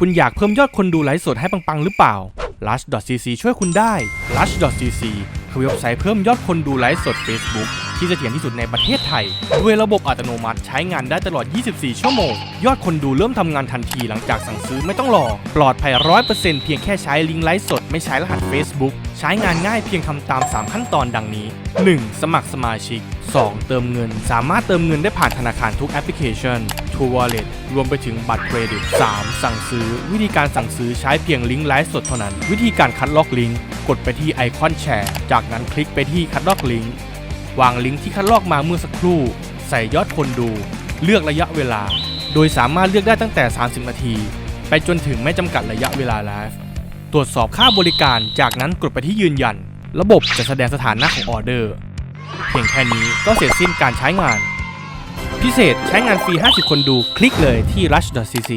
คุณอยากเพิ่มยอดคนดูไลฟ์สดให้ปัง ๆ หรือเปล่า lush.cc ช่วยคุณได้ lush.cc คือเว็บไซต์เพิ่มยอดคนดูไลฟ์สด Facebook ที่เสถียรที่สุดในประเทศไทย ด้วยระบบอัตโนมัติใช้งานได้ตลอด 24 ชั่วโมง ยอดคนดูเริ่มทำงานทันทีหลังจากสั่งซื้อไม่ต้องรอ ปลอดภัย 100%เพียงแค่ใช้ลิงก์ไลฟ์สดไม่ใช้รหัส Facebook ใช้งานง่ายเพียงทำตาม 3 ขั้นตอนดังนี้ 1. สมัครสมาชิก 2. เติมเงิน สามารถเติมเงินได้ผ่านธนาคารทุกแอปพลิเคชัน True Wallet รวมไปถึงบัตรเครดิต 3. สั่งซื้อ วิธีการสั่งซื้อใช้เพียงลิงก์ไลฟ์สดเท่านั้น วิธีการคัดลอกลิงก์กดไปที่ไอคอนแชร์ จากนั้นคลิกไปที่คัดลอกลิงก์ วางลิงก์ที่คัดลอกมาเมื่อสักครู่ ใส่ยอดคนดู เลือกระยะเวลา โดยสามารถเลือกได้ตั้งแต่ 30 นาที ไปจนถึงไม่จำกัดระยะเวลาไลฟ์ตรวจสอบค่าบริการจากนั้นกดไปที่ยืนยัน ระบบจะแสดงสถานะของออเดอร์ เพียงแค่นี้ก็เสร็จสิ้นการใช้งาน พิเศษใช้งานฟรี 50 คนดู คลิกเลยที่ rush.cc